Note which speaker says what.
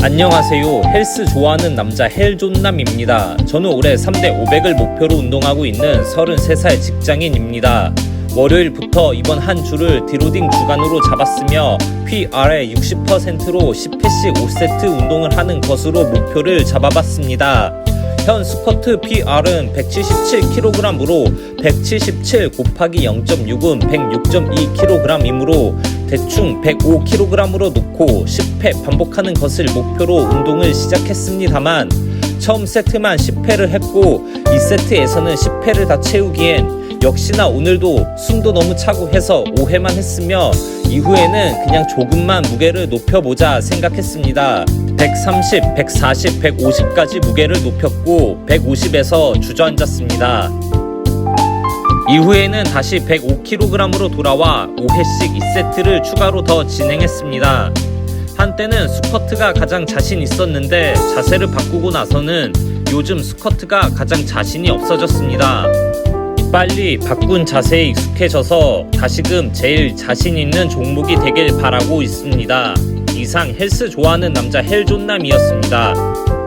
Speaker 1: 안녕하세요. 헬스 좋아하는 남자 헬존남입니다. 저는 올해 3대 500을 목표로 운동하고 있는 33살 직장인입니다. 월요일부터 이번 한 주를 디로딩 주간으로 잡았으며 PR의 60%로 10회씩 5세트 운동을 하는 것으로 목표를 잡아봤습니다. 현 스쿼트 PR은 177kg으로 177 곱하기 0.6은 106.2kg이므로 대충 105kg으로 놓고 10회 반복하는 것을 목표로 운동을 시작했습니다만 처음 세트만 10회를 했고 2세트에서는 10회를 다 채우기엔 역시나 오늘도 숨도 너무 차고 해서 5회만 했으며 이후에는 그냥 조금만 무게를 높여보자 생각했습니다. 130, 140, 150까지 무게를 높였고 150에서 주저앉았습니다. 이후에는 다시 105kg으로 돌아와 5회씩 2세트를 추가로 더 진행했습니다. 한때는 스쿼트가 가장 자신 있었는데 자세를 바꾸고 나서는 요즘 스쿼트가 가장 자신이 없어졌습니다. 빨리 바꾼 자세에 익숙해져서 다시금 제일 자신 있는 종목이 되길 바라고 있습니다. 이상 헬스 좋아하는 남자 헬존남이었습니다.